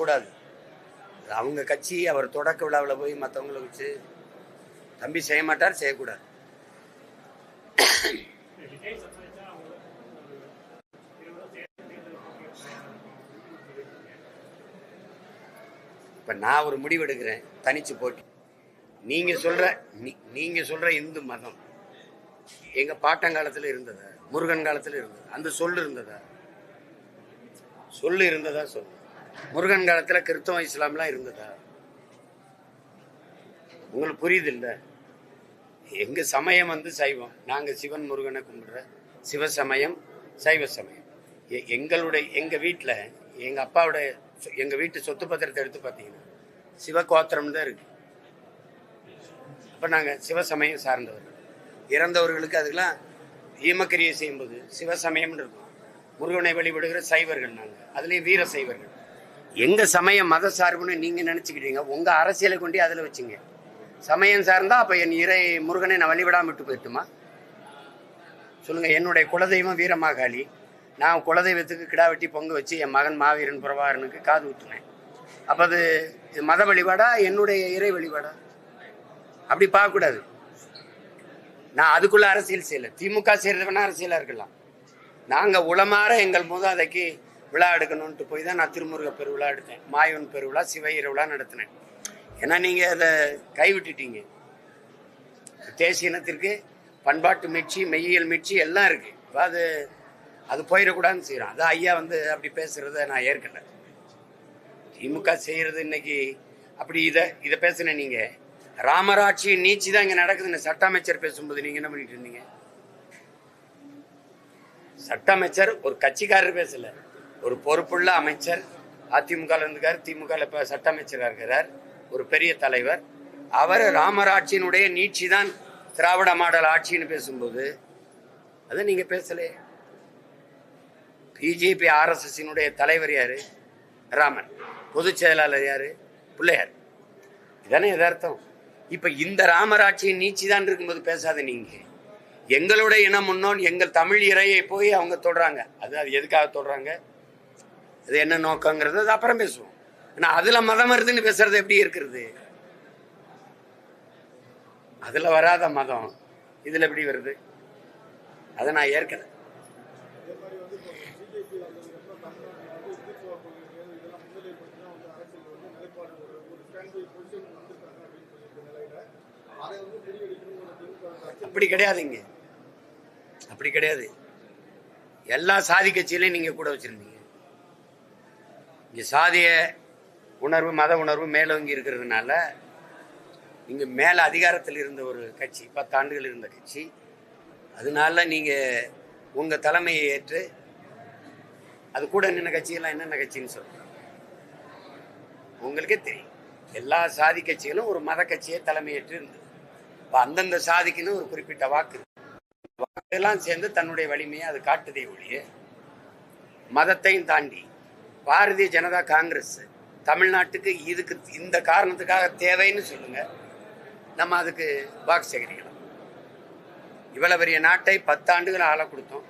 கூடாது. அவங்க கட்சி அவர் தொடக்க விழாவில் போய் மற்றவங்களை வச்சு தம்பி செய்ய மாட்டார் செய்யக்கூடாது. இப்போ நான் ஒரு முடிவு எடுக்கிறேன். தனிச்சு போட்டி. நீங்க சொல்ற நீ- நீங்க சொல்ற இந்து மதம் எங்க பாட்டங்காலத்துல இருந்ததா முருகன் காலத்துல இருந்தது அந்த சொல்லு இருந்ததா? சொல்லு இருந்ததா சொல்லு. முருகன் காலத்துல கிறிஸ்தவம் இஸ்லாம்லாம் இருந்ததா? உங்களுக்கு புரியுது இல்ல எங்க சமயம் வந்து சைவம். நாங்க சிவன் முருகனை கும்பிடுற சிவ சமயம் சைவ சமயம். எங்களுடைய எங்க வீட்டில் எங்க அப்பாவோட எங்க வீட்டு சொத்து பத்திரத்தை எடுத்து பார்த்தீங்கன்னா சிவகோத்திரம் தான் இருக்கு. அப்ப நாங்க சிவசமயம் சார்ந்தவர்கள் இறந்தவர்களுக்கு அதுக்கெல்லாம் ஈமக்கிரியை செய்யும்போது சிவசமயம்னு இருக்கும். முருகனை வழிபடுகிற சைவர்கள் நாங்க. அதுலேயும் வீர சைவர்கள். எங்க சமயம் மத சார்புன்னு நீங்க நினைச்சுக்கிட்டீங்க உங்க அரசியலை கொண்டு அதுல வச்சுங்க. சமயம் சார்ந்தா அப்ப என் இறை முருகனை நான் வழிபடாம விட்டு போயிட்டுமா? சொல்லுங்க என்னுடைய குலதெய்வம் வீரமாகாளி. நான் குலதெய்வத்துக்கு கிடா வெட்டி பொங்க வச்சு என் மகன் மாவீரன் புறவாரனுக்கு காது ஊத்துனேன் அப்ப அது இது மத வழிபாடா என்னுடைய இறை வழிபாடா? அப்படி பார்க்கக்கூடாது. நான் அதுக்குள்ள அரசியல் செய்யல. திமுக செய்யறது வேணா அரசியலா இருக்கலாம். நாங்க உளமாற எங்கள் மூதாதைக்கு விழா எடுக்கணும்ட்டு போய் தான் நான் திருமுருக பெருவிழா எடுத்தேன். மாயவன் பெருவிழா சிவயிர விழா நடத்தினேன். ஏன்னா நீங்கள் அதை கைவிட்டுட்டீங்க. தேசிய இனத்திற்கு பண்பாட்டு மீட்சி மெய்யியல் மீட்சி எல்லாம் இருக்கு. இப்போ அது அது போயிடக்கூடாதுன்னு செய்கிறோம் அதான் ஐயா வந்து அப்படி பேசுகிறத நான் ஏற்கல. திமுக செய்கிறது இன்னைக்கு அப்படி இதை இதை பேசுன நீங்கள் ராமராட்சி நீச்சி தான் இங்கே நடக்குதுன்னு சட்ட அமைச்சர் பேசும்போது நீங்கள் என்ன பண்ணிட்டு இருந்தீங்க? சட்ட அமைச்சர் ஒரு கட்சிக்காரர் பேசலை. ஒரு பொறுப்புள்ள அமைச்சர் அதிமுக இருந்துக்கார் திமுக இப்போ சட்ட அமைச்சராக இருக்கிறார் ஒரு பெரிய தலைவர். அவர் ராமராட்சியினுடைய நீட்சி தான் திராவிட மாடல் ஆட்சின்னு பேசும்போது அதை நீங்க பேசலையே பிஜேபி ஆர்எஸ்எஸ்னுடைய தலைவர் யாரு? ராமன். பொதுச் செயலாளர் யாரு? பிள்ளையார். இதானே எதார்த்தம் இப்ப இந்த ராமராட்சியின் நீச்சி தான் இருக்கும்போது பேசாத நீங்க. எங்களுடைய இனம் முன்னோன் எங்கள் தமிழ் இறையை போய் அவங்க தொடுறாங்க. அது அது எதுக்காக தொடுறாங்க? அது என்ன நோக்கங்கிறது அது அப்புறம் பேசுவோம். ஆனால் அதில் மதம் வருதுன்னு பேசுறது எப்படி இருக்கிறது? அதில் வராத மதம் இதில் எப்படி வருது? அதை நான் ஏற்கலை. அப்படி கிடையாதுங்க. அப்படி கிடையாது. எல்லா சாதி கட்சியிலையும் நீங்க கூட வச்சிருந்தீங்க. இங்கே சாதிய உணர்வு மத உணர்வு மேலோங்கி இருக்கிறதுனால இங்கே மேலே அதிகாரத்தில் இருந்த ஒரு கட்சி பத்தாண்டுகள் இருந்த கட்சி. அதனால நீங்கள் உங்கள் தலைமையை ஏற்று அது கூட என்னென்ன கட்சியெல்லாம் என்னென்ன கட்சின்னு சொல்கிறோம் உங்களுக்கே தெரியும். எல்லா சாதி கட்சிகளும் ஒரு மத கட்சியை தலைமையேற்று இருந்தது. இப்போ அந்தந்த சாதிக்குன்னு ஒரு குறிப்பிட்ட வாக்கு வாக்கெல்லாம் சேர்ந்து தன்னுடைய வலிமையை அது காட்டுதே ஒழிய மதத்தையும் தாண்டி பாரதிய ஜனதா காங்கிரஸ் தமிழ்நாட்டுக்கு இதுக்கு இந்த காரணத்துக்காக தேவைன்னு சொல்லுங்க. நம்ம அதுக்கு வாக்கு சேகரிக்கலாம். இவ்வளவு பெரிய நாட்டை பத்தாண்டுகள் ஆள கொடுத்தோம்.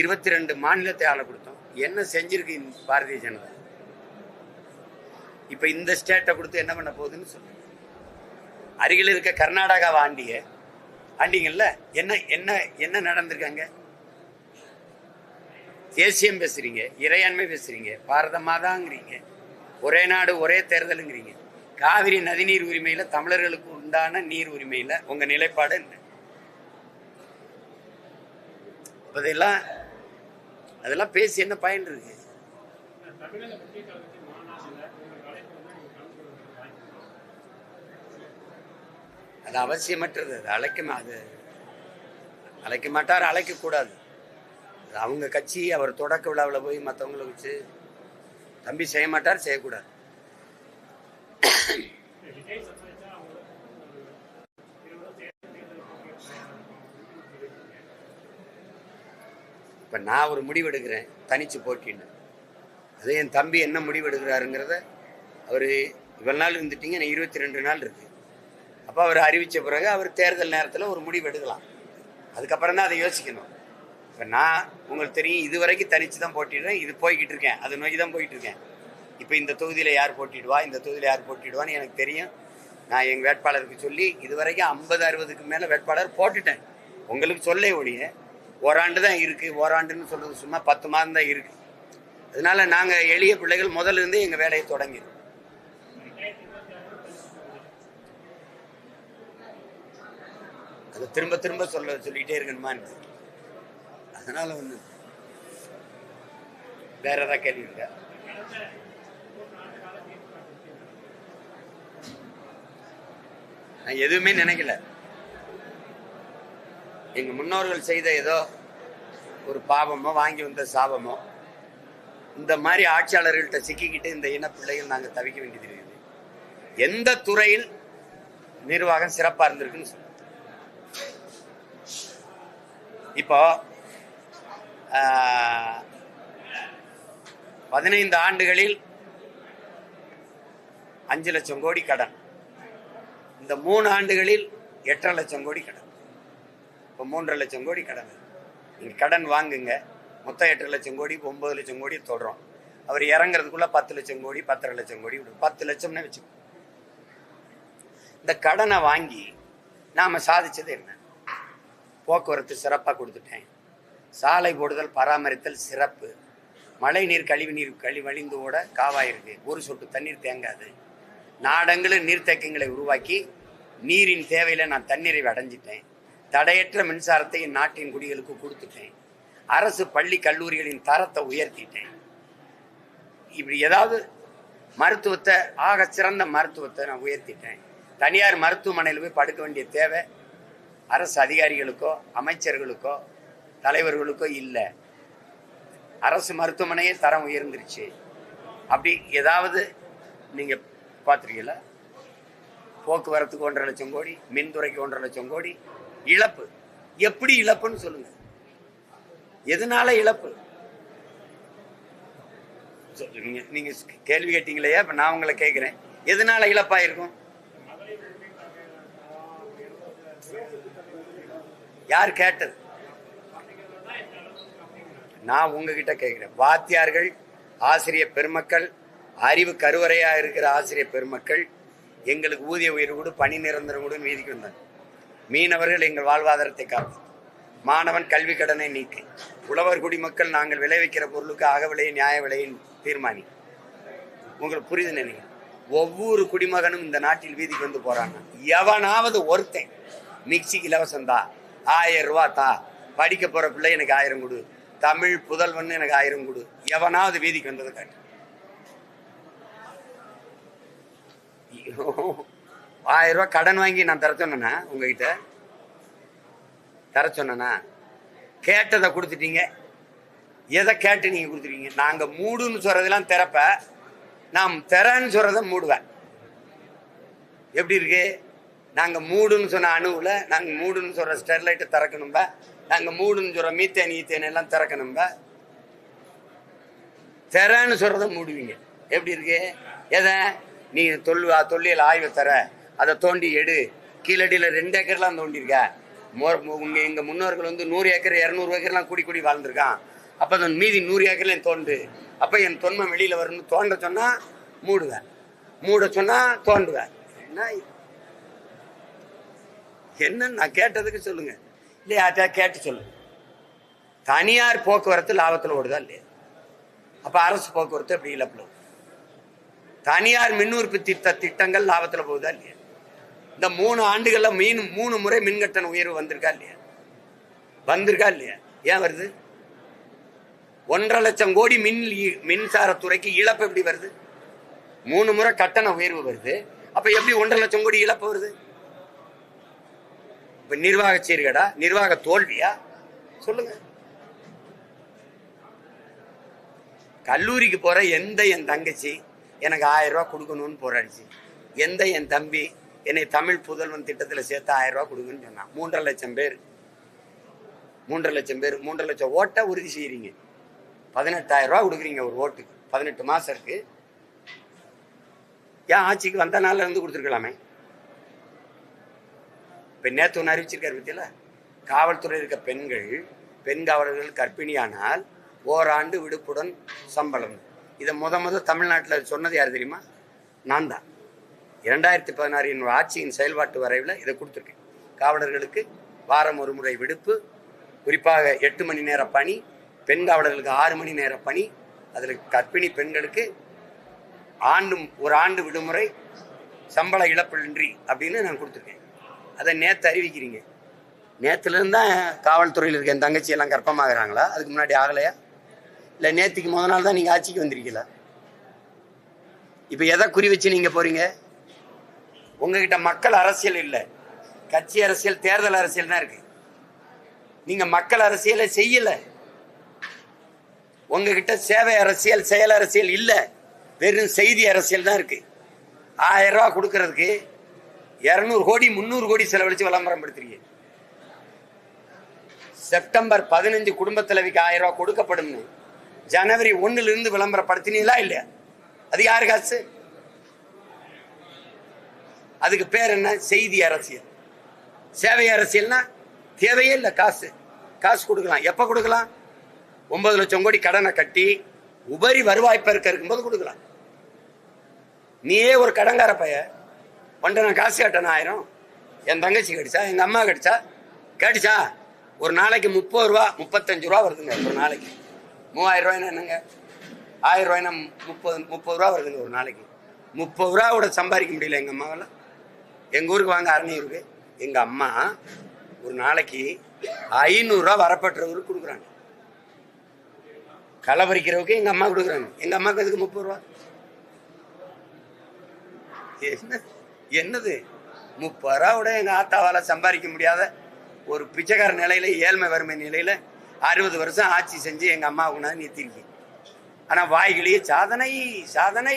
இருபத்தி ரெண்டு மாநிலத்தை ஆள கொடுத்தோம். என்ன செஞ்சிருக்கு இந்த பாரதிய ஜனதா? இப்ப இந்த ஸ்டேட்டை கொடுத்து என்ன பண்ண போகுதுன்னு சொல்லுங்க. அருகில் இருக்க கர்நாடகா ஆண்டிய ஆண்டிங்கல்ல? என்ன என்ன என்ன நடந்திருக்காங்க தேசியம் பேசுறீங்க இறையாண்மை பேசுறீங்க பாரத மாதாங்கிறீங்க ஒரே நாடு ஒரே தேர்தலுங்கிறீங்க. காவிரி நதிநீர் உரிமையில தமிழர்களுக்கு உண்டான நீர் உரிமையில உங்க நிலைப்பாடு என்ன? அதெல்லாம் அதெல்லாம் பேசி என்ன பயன் இருக்கு? அது அவசியமற்றது அது அழைக்க மா- அது அழைக்க மாட்டார் அழைக்க கூடாது அவங்க கட்சி அவர் தொடக்க விழாவில் போய் மற்றவங்கள வச்சு தம்பி செய்ய மாட்டார் செய்யக்கூடாது. இப்போ நான் ஒரு முடிவெடுக்கிறேன் தனிச்சு போட்டின்னு. அது என் தம்பி என்ன முடிவெடுக்கிறாருங்கிறத அவர் இவ்வளோ நாள் இருந்துட்டீங்க நான் இருபத்தி ரெண்டு நாள் இருக்கு. அப்போ அவர் அறிவித்த பிறகு அவர் தேர்தல் நேரத்தில் ஒரு முடிவு எடுக்கலாம். அதுக்கப்புறம் தான் அதை யோசிக்கணும். இப்போ நான் உங்களுக்கு தெரியும் இது வரைக்கும் தனித்து தான் போட்டிடுறேன் இது போய்கிட்டு இருக்கேன். அது நோக்கி தான் போயிட்டு இருக்கேன். இப்போ இந்த தொகுதியில் யார் போட்டிடுவா இந்த தொகுதியில் யார் போட்டிடுவான்னு எனக்கு தெரியும். நான் எங்கள் வேட்பாளருக்கு சொல்லி இது வரைக்கும் ஐம்பது அறுபதுக்கு மேலே வேட்பாளர் போட்டுட்டேன். உங்களுக்கு சொல்ல ஒழிய ஓராண்டு தான் இருக்குது ஓராண்டுன்னு சொல்கிறது சும்மா பத்து மாதம் தான் இருக்குது அதனால நாங்கள் எளிய பிள்ளைகள் முதல்ல இருந்து எங்கள் வேலையை தொடங்கிடுவோம் அதை திரும்ப திரும்ப சொல்ல சொல்லிகிட்டே இருக்கணுமா அதனால வந்து வேற ஏதாவது கேள்வி இருக்கா? நான் எதுவுமே நினைக்கல. எங்க முன்னோர்கள் செய்த ஏதோ ஒரு பாவமோ வாங்கி வந்த சாபமோ இந்த மாதிரி ஆட்சியாளர்கள்ட்ட சிக்கிக்கிட்டு இந்த இன பிள்ளைகள் நாங்கள் தவிக்க வேண்டியது இருக்குது. எந்த துறையில் நிர்வாகம் சிறப்பா இருந்திருக்குன்னு சொல்லுங்க. இப்போ பதினைந்து ஆண்டுகளில் அஞ்சு லட்சம் கோடி கடன். இந்த மூணு ஆண்டுகளில் எட்டரை லட்சம் கோடி கடன். இப்போ மூன்றரை லட்சம் கோடி கடன். நீங்கள் கடன் வாங்குங்க. மொத்தம் எட்டரை லட்சம் கோடி ஒன்பது லட்சம் கோடி தொடுறோம். அவர் இறங்குறதுக்குள்ள பத்து லட்சம் கோடி பத்தரை லட்சம் கோடி விடும் பத்து லட்சம்னு வச்சுக்கோ. இந்த கடனை வாங்கி நாம சாதிச்சது என்ன? போக்குவரத்து சிறப்பாக கொடுத்துட்டேன். சாலை போடுதல் பராமரித்தல் சிறப்பு. மழை நீர் கழிவு நீர் கழி வழிந்து ஓட காவாயிருக்கு ஒரு சொட்டு தண்ணீர் தேங்காது. நாடங்களும் நீர்த்தேக்கங்களை உருவாக்கி நீரின் தேவையில் நான் தண்ணீரை அடைஞ்சிட்டேன். தடையற்ற மின்சாரத்தை நாட்டின் குடிகளுக்கு கொடுத்துட்டேன். அரசு பள்ளி கல்லூரிகளின் தரத்தை உயர்த்திட்டேன். இப்படி ஏதாவது மருத்துவத்தை ஆக சிறந்த மருத்துவத்தை நான் உயர்த்திட்டேன். தனியார் மருத்துவமனையில் போய் படுக்க வேண்டிய தேவை அரசு அதிகாரிகளுக்கோ அமைச்சர்களுக்கோ தலைவர்களுக்கோ இல்லை. அரசு மருத்துவமனையே தரம் உயர்ந்துருச்சு. அப்படி ஏதாவது நீங்கள் பார்த்துருக்கீங்களா போக்குவரத்துக்கு ஒன்றரை லட்சம் கோடி மின்துறைக்கு ஒன்றரை லட்சம் கோடி இழப்பு. எப்படி இழப்புன்னு சொல்லுங்க. எதனால இழப்பு? நீங்க நீங்க கேள்வி கேட்டீங்களே இப்ப நான் உங்களை கேட்கிறேன் எதனால இழப்பாயிருக்கும்? யார் கேட்டது? நான் உங்ககிட்ட கேட்கிறேன். வாத்தியார்கள் ஆசிரியர் பெருமக்கள் அறிவு கருவறையா இருக்கிற ஆசிரியர் பெருமக்கள் எங்களுக்கு ஊதிய உயர்வு கூட பணி நிரந்தரம் கூட மீதிக்கு வந்தாங்க. மீனவர்கள் எங்கள் வாழ்வாதாரத்தை காப்பு மாணவன் கல்வி கடனை நீக்கு. உழவர் குடிமக்கள் நாங்கள் விளைவிக்கிற பொருளுக்கு ஆக விலையை நியாய விலையை தீர்மானி. உங்களுக்கு புரியுது நினைக்கிறேன். ஒவ்வொரு குடிமகனும் இந்த நாட்டில் வீதிக்கு வந்து போறாங்க எவனாவது ஒருத்தன் மிக்சிக்கு இலவசம் தா ஆயிரம் ரூபா தா படிக்க போற பிள்ளை எனக்கு ஆயிரம் கொடு. தமிழ் புதல்வன் எனக்கு ஆயிரம் கொடு. எவனாவது வீதிக்கு வந்ததை காட்டு. ஐயோ, ஆயிரம் ரூபாய் கடன் வாங்கி நான் தர சொன்னேன்னா உங்ககிட்ட? தர சொன்னேன்னா கேட்டதை கொடுத்துட்டீங்க. எதை கேட்டு நீங்கள் கொடுத்துருக்கீங்க? நாங்கள் மூடுன்னு சொல்கிறதெல்லாம் திறப்ப நான் திறன்னு சொல்கிறத மூடுவேன். எப்படி இருக்குது நாங்கள் மூடுன்னு சொன்ன அணுவில் நாங்கள் மூடுன்னு சொல்கிற ஸ்டெர்லைட்டை திறக்கணும்ப. நாங்கள் மூடுன்னு சொல்கிற மீத்தேன் ஈத்தேன் எல்லாம் திறக்கணும்ப. திறன்னு சொல்கிறத மூடுவீங்க. எப்படி இருக்கு? எதை? நீ தொல்லு தொல்லியல் ஆய்வு தர. அதை தோண்டி எடு. கீழடியில் ரெண்டு ஏக்கர்லாம் தோண்டியிருக்க மோர் உங்கள் எங்கள் முன்னோர்கள் வந்து நூறு ஏக்கர் இரநூறு ஏக்கர்லாம் கூடி கூடி வாழ்ந்துருக்கான். அப்போ அந்த மீதி நூறு ஏக்கர்லையும் தோண்டு. அப்போ என் தொன்மை வெளியில் வரும்னு தோண்ட சொன்னால் மூடுவேன். மூட சொன்னால் தோண்டுவேன். என்ன? என்னன்னு நான் கேட்டதுக்கு சொல்லுங்க. இல்லையா கேட்டு சொல்லுங்க தனியார் போக்குவரத்து லாபத்தில் ஓடுதா இல்லையா? அப்போ அரசு போக்குவரத்து எப்படி இழப்பில் தனியார் மின் உற்பத்தி திட்ட திட்டங்கள் லாபத்தில் போகுதா இல்லையா? இந்த மூணு ஆண்டுகளில் மீன் மூணு முறை மின் கட்டண உயர்வு வந்திருக்கா இல்லையா? வந்திருக்கா இல்லையா? ஏன் வருது? ஒன்றரை லட்சம் கோடி மின் இ- மின்சாரத்துறைக்கு இழப்பு எப்படி வருது? மூணு முறை கட்டண உயர்வு வருது. அப்போ எப்படி ஒன்றரை லட்சம் கோடி இழப்பு வருது? இப்போ நிர்வாக சீர்கேடா நிர்வாக தோல்வியா? சொல்லுங்க. கல்லூரிக்கு போற எந்த என் தங்கச்சி எனக்கு ஆயிரம் ரூபா கொடுக்கணும்னு போராடிச்சு. எந்த என் தம்பி என்னை தமிழ் புதல்வன் திட்டத்தில் சேர்த்து ஆயிரம் ரூபா கொடுங்கன்னு சொன்னான் மூன்றரை லட்சம் பேர். மூன்றரை லட்சம் பேர் மூன்றரை லட்சம் ஓட்டை உறுதி செய்கிறீங்க பதினெட்டாயிரம் ரூபா கொடுக்குறீங்க ஒரு ஓட்டுக்கு. பதினெட்டு மாதம் இருக்கு. ஏன் ஆட்சிக்கு வந்த நாளில் இருந்து கொடுத்துருக்கலாமே. இப்போ நேத்து ஒன்று அறிவிச்சிருக்காரு பத்தியில காவல்துறையில் இருக்க பெண்கள் பெண் காவலர்கள் கர்ப்பிணியானால் ஓராண்டு விடுப்புடன் சம்பளம். இதை முத முத தமிழ்நாட்டில் சொன்னது யார் தெரியுமா? நான் தான். இரண்டாயிரத்தி பதினாறு என் ஆட்சியின் செயல்பாட்டு வரைவில் இதை கொடுத்துருக்கேன். காவலர்களுக்கு வாரம் ஒரு முறை விடுப்பு குறிப்பாக எட்டு மணி நேர பணி பெண் காவலர்களுக்கு ஆறு மணி நேர பணி அதில் கர்ப்பிணி பெண்களுக்கு ஆண்டும் ஒரு ஆண்டு விடுமுறை சம்பள இழப்பின்றி அப்படின்னு நான் கொடுத்துருக்கேன். அதை நேற்று அறிவிக்கிறீங்க. நேற்றுலேருந்து தான் காவல்துறையில் இருக்க என் தங்கச்சி எல்லாம் கர்ப்பமாகறாங்களா? அதுக்கு முன்னாடி ஆகலையா? இல்லை நேற்றுக்கு முத நாள் தான் நீங்கள் ஆட்சிக்கு வந்திருக்கீங்களா? இப்போ எதை குறி வச்சு நீங்கள் போகிறீங்க உங்ககிட்ட மக்கள் அரசியல் இல்லை. கட்சி அரசியல் தேர்தல் அரசியல் தான் இருக்கு. நீங்க மக்கள் அரசியலை செய்யல. உங்ககிட்ட சேவை அரசியல் செயல் அரசியல் இல்ல. வெறும் செய்தி அரசியல் தான் இருக்கு. ஆயிரம் ரூபாய் கொடுக்கறதுக்கு இருநூறு கோடி முந்நூறு கோடி செலவழிச்சு விளம்பரம் படுத்துறீங்க. செப்டம்பர் பதினஞ்சு குடும்ப தலைவிக்கு ஆயிரம் ரூபாய் கொடுக்கப்படும் ஜனவரி ஒண்ணுல இருந்து விளம்பரப்படுத்தினீங்களா இல்லையா? அது யாரு காசு? அதுக்கு பேர் என்ன? செய்தி அரசியல். சேவை அரசியல்னா தேவையே இல்லை காசு. காசு கொடுக்கலாம். எப்போ கொடுக்கலாம்? ஒன்பது லட்சம் கோடி கடனை கட்டி உபரி வருவாய் பெருக்க இருக்கும்போது கொடுக்கலாம். நீயே ஒரு கடங்கார பையன். பண்ட நான் காசு கட்டணும் ஆயிரம். என் தங்கச்சி கடிச்சா எங்கள் அம்மா கடிச்சா கடிச்சா ஒரு நாளைக்கு முப்பது ரூபா முப்பத்தஞ்சு ரூபா வருதுங்க ஒரு நாளைக்கு. மூவாயிரம் ரூபாய்னா என்னங்க? ஆயிரம் ரூபாய்னா முப்பது முப்பது ரூபா வருதுங்க ஒரு நாளைக்கு. முப்பது ரூபா கூட சம்பாதிக்க முடியல எங்கள் அம்மாவில். எங்கள் ஊருக்கு வாங்க அறநூறுக்கு. எங்கள் அம்மா ஒரு நாளைக்கு ஐநூறுரூவா வரப்பட்டவருக்கு கொடுக்குறாங்க. களை பறிக்கிறவுக்கு எங்கள் அம்மா கொடுக்குறாங்க. எங்கள் அம்மாவுக்கு அதுக்கு முப்பது ரூபா? என்ன? என்னது? முப்பது ரூபா விட எங்கள் ஆத்தாவால சம்பாதிக்க முடியாத ஒரு பிச்சைக்கார நிலையில ஏழ்மை வறுமை நிலையில் அறுபது வருஷம் ஆட்சி செஞ்சு எங்கள் அம்மா கொண்டாந்து நிறுத்திருக்கேன் ஆனால் வாய்களையே சாதனை சாதனை.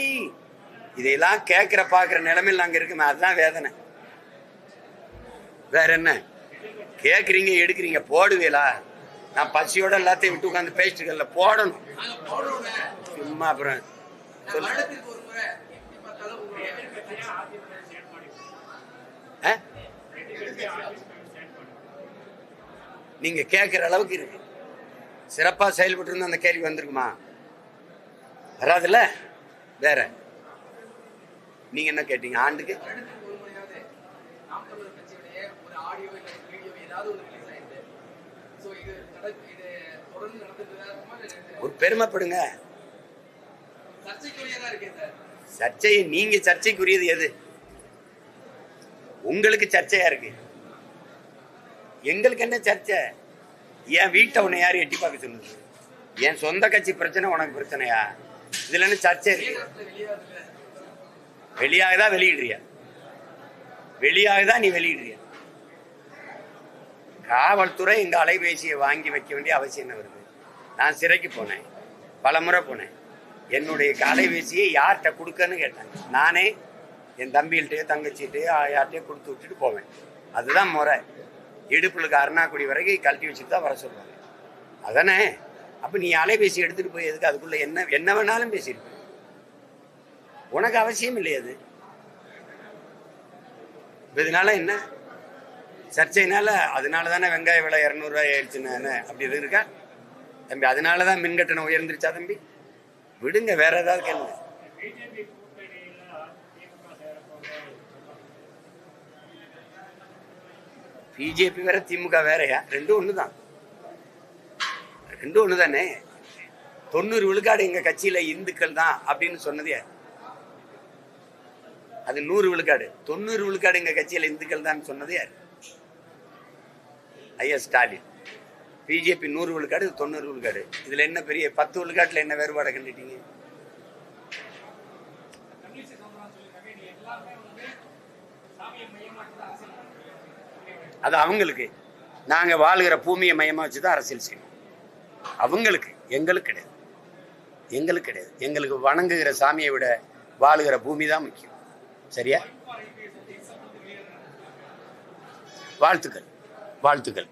இதையெல்லாம் கேட்குற பார்க்குற நிலைமையில் நாங்கள் இருக்குமே அதுதான் வேதனை. வேற என்ன? கேட்குறீங்க எடுக்கிறீங்க போடுவீலா நான் பசியோட எல்லாத்தையும் விட்டு உட்காந்து பேசிட்டு போடணும். சும்மா அப்புறம் சொல்லு. நீங்க கேட்கிற அளவுக்கு இருக்கு. சிறப்பா செயல்பட்டு இருந்தா அந்த கேள்வி வந்திருக்குமா? வராதுல்ல? வேற. நீங்க என்ன கேட்டீங்க? ஆண்டுக்கு? ஒரு பெருமைப்படுங்க. சர்ச்சை நீங்க சர்ச்சைக்குரியது எது? உங்களுக்கு சர்ச்சையா இருக்கு? எங்களுக்கு என்ன சர்ச்சை? என் வீட்டை உன்னை யாரும் எட்டி பார்க்க சொன்னது என் சொந்த கட்சி பிரச்சனை உனக்கு பிரச்சனையா? இதுல என்ன சர்ச்சை இருக்கு? வெளியாகதா வெளியிடுறியா? வெளியாகதா நீ வெளியிடுறியா? காவல்துறை இந்த அலைபேசியை வாங்கி வைக்க வேண்டிய அவசியம் என்ன வருது? நான் சிறைக்கு போனேன். பல முறை போனேன். என்னுடைய அலைபேசியை யார்கிட்ட கொடுக்கன்னு கேட்டாங்க. நானே என் தம்பிகிட்டே தங்கச்சிகிட்டே யார்கிட்டயோ கொடுத்து விட்டுட்டு போவேன். அதுதான் முறை. இடுப்புளுக்கு அருணாக்குடி வரைக்கும் கழட்டி வச்சுட்டு தான் வர சொல்லுவாங்க. அதானே? அப்போ நீ அலைபேசி எடுத்துகிட்டு போய் எதுக்கு? அதுக்குள்ளே என்ன என்ன வேணாலும் பேசியிருப்ப உனக்கு அவசியம் இல்லை அது. இதனால என்ன? சர்ச்சைனால அதனால தானே வெங்காய விலை இரநூறுவாய் ஆயிடுச்சுன்னு அப்படி எதுவும் இருக்கா? தம்பி அதனால தான் மின் கட்டணம் உயர்ந்துருச்சா தம்பி? விடுங்க வேற ஏதாவது கேளுங்க. பிஜேபி வேற திமுக வேறயா? ரெண்டும் ஒன்று தான் ரெண்டும் ஒன்று தானே தொண்ணூறு விழுக்காடு எங்க கட்சியில இந்துக்கள் தான் அப்படின்னு சொன்னது யார்? அது நூறு விழுக்காடு. தொண்ணூறு விழுக்காடு எங்க கட்சியில இந்துக்கள் தான் சொன்னது யார்? ஐயா ஸ்டாலின். பிஜேபி நூறு விழுக்காடு இது தொண்ணூறு விழுக்காடு. இதுல என்ன பெரிய பத்து விழுக்காட்டுல என்ன வேறுபாடை கண்டுட்டீங்க? அது அவங்களுக்கு. நாங்க வாழ்கிற பூமியை மையமா வச்சு தான் அரசியல் செய்வோம் அவங்களுக்கு எங்களுக்கு கிடையாது. எங்களுக்கு கிடையாது. எங்களுக்கு வணங்குகிற சாமியை விட வாழுகிற பூமி தான் முக்கியம். சரியா? வாழ்த்துக்கள். வாழ்த்துக்கள்.